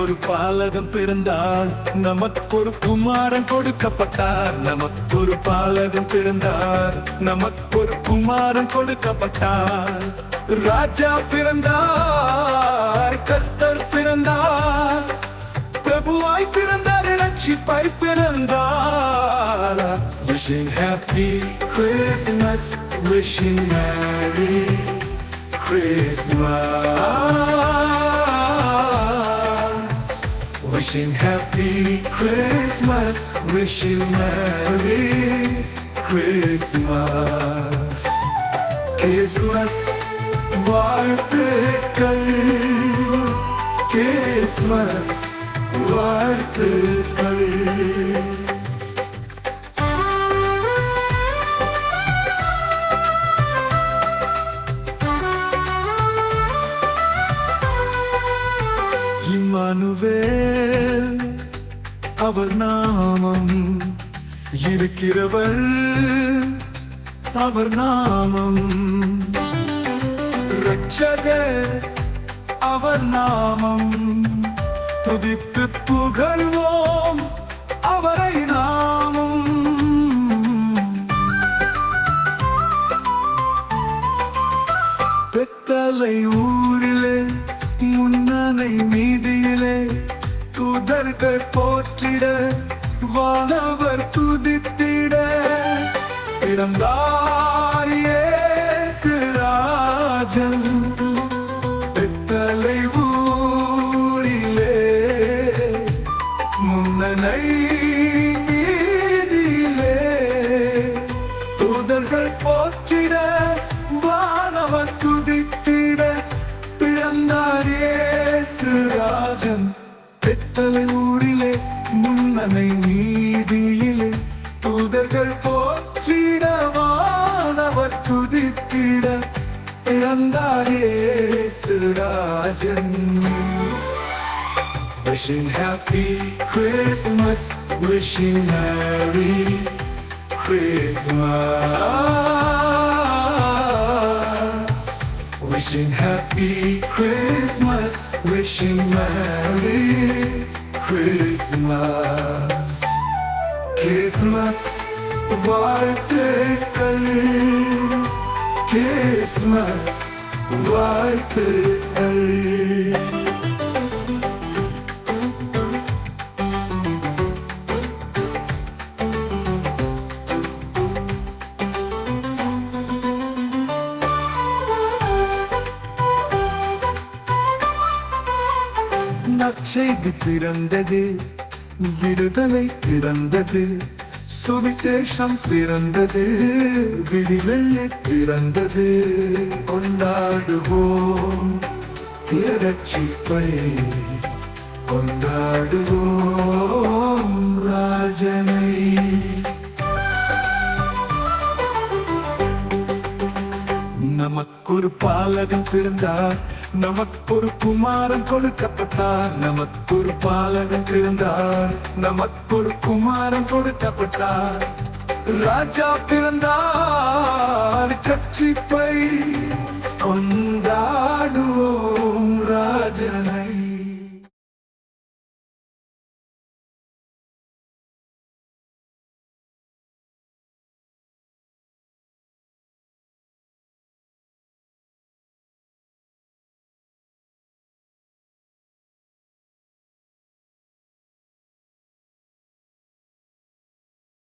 நமக்கு ஒரு பாலகன் பிறந்தார் நமக்கு ஒரு குமாரன் கொடுக்கப்பட்டார். நமக்கு ஒரு பாலகன் பிறந்தார் நமக்கு ஒரு குமாரன் கொடுக்கப்பட்டார். ராஜா பிறந்தார் கர்த்தர் பிறந்தார் பிரபுவாய் பிறந்தார் ரட்சிப்பாய் பிறந்தார். Wishing happy Christmas Wishing Merry Christmas. Wishing happy Christmas Wishing Merry Christmas Christmas வாழ்த்துக்கள் கிறிஸ்மஸ் வாழ்த்துக்கள் இம்மானுவேல் அவர் நாமம் இருக்கிறவர் அவர் நாமம். ரட்சகர் அவர் நாமம். துதித்து புகழ்வோம் அவரை நாமம். பெத்தலை ஊரில் முன்னனை மீதியிலே தூதர்கள் போற்றிட வானவர் துதித்திட. பிறந்தார் இயேசு ராஜன் ஊரிலே. முன்னனை Wishing happy Christmas, wishing Merry Christmas. Wishing happy Christmas, wishing Merry Christmas. Christmas, വാഴ്ത്തുക്കൾ Christmas. வாழ்த்துக்கள் நற்செய்தி பிறந்தது விடுதலை பிறந்தது. சுவிசேஷம் பிறந்தது விடிவெள்ளி பிறந்தது கொண்டாடுவோம். இரட்சிப்பை கொண்டாடுவோம் ராஜனை. நமக்கு ஒரு பாலகன் பிறந்தார். நமக்கொரு குமாரன் கொடுக்கப்பட்டார். நமக்கொரு பாலகன் பிறந்தார். நமக்கொரு குமாரன் கொடுக்கப்பட்டார். ராஜா பிறந்தார். கட்சிப்பை கொண்டாடுவோம். ராஜனை